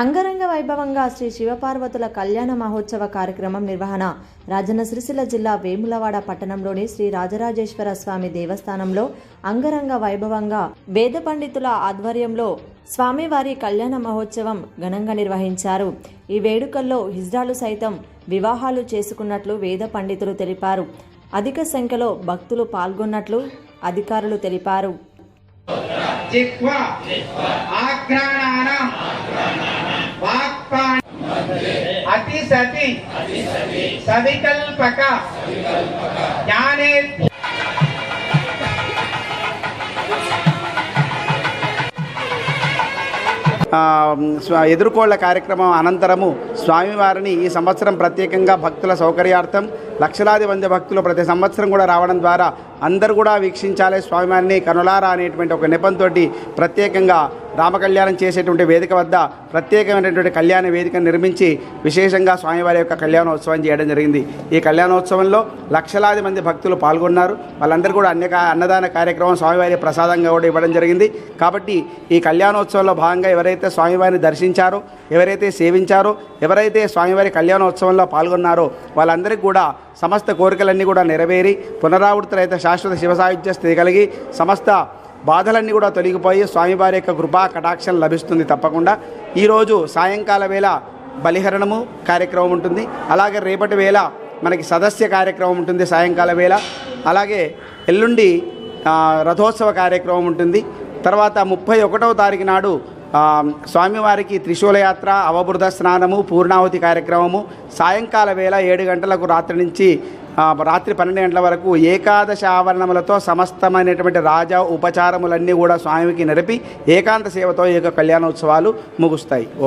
అంగరంగ వైభవంగా శ్రీ శివపార్వతుల కళ్యాణ మహోత్సవ కార్యక్రమం నిర్వహణ. రాజన్న సిరిసిల్ల జిల్లా వేములవాడ పట్టణంలోని శ్రీ రాజరాజేశ్వర స్వామి దేవస్థానంలో అంగరంగ వైభవంగా వేద పండితుల ఆధ్వర్యంలో స్వామివారి కళ్యాణ మహోత్సవం ఘనంగా నిర్వహించారు. ఈ వేడుకల్లో హిజ్రాలు సైతం వివాహాలు చేసుకున్నట్లు వేద పండితులు తెలిపారు. అధిక సంఖ్యలో భక్తులు పాల్గొన్నట్లు అధికారులు తెలిపారు. అతి సతి. సవికల్పక. జ్ఞానే ఎదుర్కోళ్ళ కార్యక్రమం అనంతరము స్వామివారిని ఈ సంవత్సరం ప్రత్యేకంగా భక్తుల సౌకర్యార్థం లక్షలాది మంది భక్తులు ప్రతి సంవత్సరం కూడా రావడం ద్వారా అందరూ కూడా వీక్షించాలి స్వామివారిని కనులారా అనేటువంటి ఒక నెపంతో ప్రత్యేకంగా రామకళ్యాణం చేసేటువంటి వేదిక వద్ద ప్రత్యేకమైనటువంటి కళ్యాణ వేదికను నిర్మించి విశేషంగా స్వామివారి యొక్క కళ్యాణోత్సవం చేయడం జరిగింది. ఈ కళ్యాణోత్సవంలో లక్షలాది మంది భక్తులు పాల్గొన్నారు. వాళ్ళందరూ కూడా అన్య అన్నదాన కార్యక్రమం స్వామివారి ప్రసాదంగా కూడా ఇవ్వడం జరిగింది. కాబట్టి ఈ కళ్యాణోత్సవంలో భాగంగా ఎవరైతే స్వామివారిని దర్శించారో ఎవరైతే సేవించారో ఎవరైతే స్వామివారి కళ్యాణోత్సవంలో పాల్గొన్నారో వాళ్ళందరికీ కూడా సమస్త కోరికలన్నీ కూడా నెరవేరి పునరావృతులైతే శాశ్వత శివసాయుధ్య స్థితి కలిగి సమస్త బాధలన్నీ కూడా తొలగిపోయి స్వామివారి యొక్క కృపా కటాక్షం లభిస్తుంది తప్పకుండా. ఈరోజు సాయంకాల వేళ బలిహరణము కార్యక్రమం ఉంటుంది. అలాగే రేపటి వేళ మనకి సదస్య కార్యక్రమం ఉంటుంది సాయంకాల వేళ. అలాగే ఎల్లుండి రథోత్సవ కార్యక్రమం ఉంటుంది. తర్వాత ముప్పై ఒకటవ తారీఖు నాడు స్వామివారికి త్రిశూలయాత్ర అవబృత స్నానము పూర్ణావతి కార్యక్రమము సాయంకాల వేళ ఏడు గంటలకు రాత్రి నుంచి రాత్రి పన్నెండు గంటల వరకు ఏకాదశ ఆవరణములతో సమస్తమైనటువంటి రాజా ఉపచారములన్నీ కూడా స్వామికి నడిపి ఏకాంత సేవతో ఈ యొక్క కళ్యాణోత్సవాలు ముగుస్తాయి. ఓ